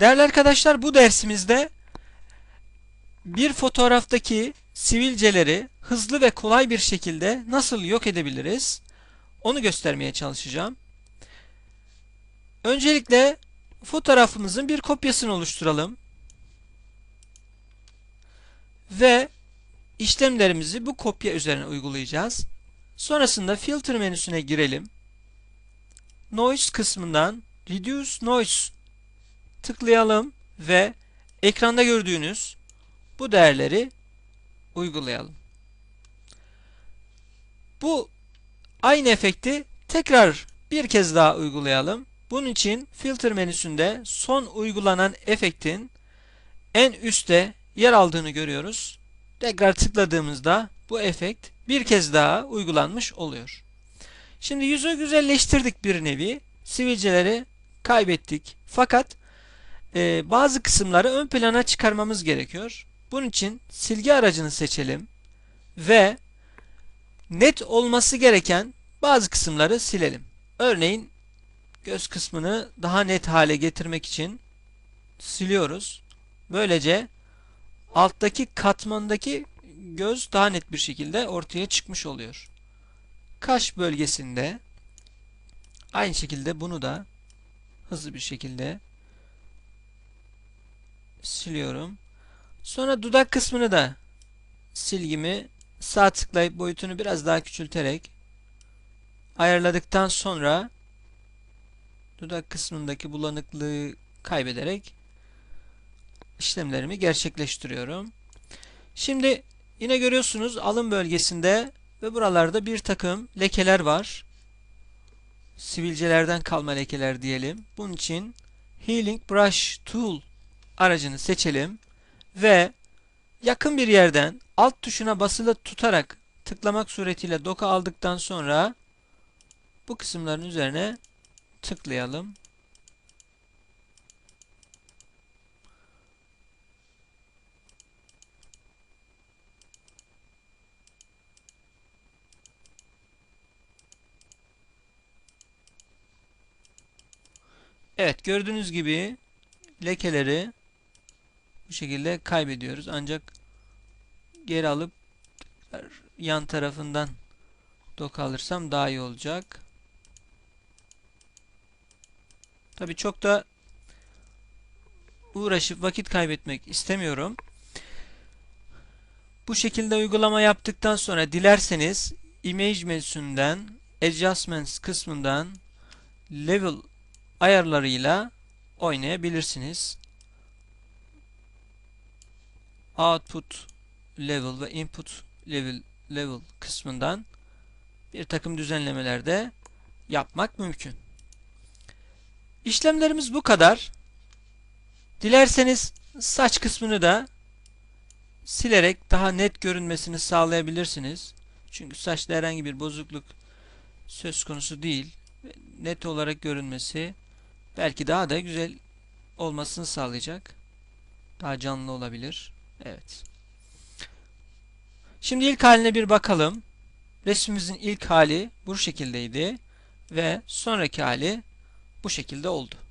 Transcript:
Değerli arkadaşlar bu dersimizde bir fotoğraftaki sivilceleri hızlı ve kolay bir şekilde nasıl yok edebiliriz? Onu göstermeye çalışacağım. Öncelikle fotoğrafımızın bir kopyasını oluşturalım. Ve işlemlerimizi bu kopya üzerine uygulayacağız. Sonrasında filter menüsüne girelim. Noise kısmından Reduce Noise tıklayalım ve ekranda gördüğünüz bu değerleri uygulayalım. Bu aynı efekti tekrar bir kez daha uygulayalım. Bunun için filter menüsünde son uygulanan efektin en üstte yer aldığını görüyoruz. Tekrar tıkladığımızda bu efekt bir kez daha uygulanmış oluyor. Şimdi yüzü güzelleştirdik bir nevi. Sivilceleri kaybettik. Fakat e, bazı kısımları ön plana çıkarmamız gerekiyor. Bunun için silgi aracını seçelim ve net olması gereken bazı kısımları silelim. Örneğin göz kısmını daha net hale getirmek için siliyoruz. Böylece alttaki katmandaki göz daha net bir şekilde ortaya çıkmış oluyor. Kaş bölgesinde aynı şekilde bunu da hızlı bir şekilde siliyorum. Sonra dudak kısmını da silgimi sağ tıklayıp boyutunu biraz daha küçülterek ayarladıktan sonra dudak kısmındaki bulanıklığı kaybederek işlemlerimi gerçekleştiriyorum. Şimdi yine görüyorsunuz alın bölgesinde ve buralarda bir takım lekeler var. Sivilcelerden kalma lekeler diyelim. Bunun için Healing Brush Tool aracını seçelim ve yakın bir yerden alt tuşuna basılı tutarak tıklamak suretiyle doku aldıktan sonra bu kısımların üzerine tıklayalım. Evet gördüğünüz gibi lekeleri bu şekilde kaybediyoruz. Ancak geri alıp yan tarafından doku alırsam daha iyi olacak. Tabi çok da uğraşıp vakit kaybetmek istemiyorum. Bu şekilde uygulama yaptıktan sonra dilerseniz Image menüsünden Adjustments kısmından Level ayarlarıyla oynayabilirsiniz. Output level ve input level level kısmından bir takım düzenlemeler de yapmak mümkün. İşlemlerimiz bu kadar. Dilerseniz saç kısmını da silerek daha net görünmesini sağlayabilirsiniz. Çünkü saçta herhangi bir bozukluk söz konusu değil. Net olarak görünmesi belki daha da güzel olmasını sağlayacak. Daha canlı olabilir. Evet. Şimdi ilk haline bir bakalım. Resmimizin ilk hali bu şekildeydi ve sonraki hali bu şekilde oldu.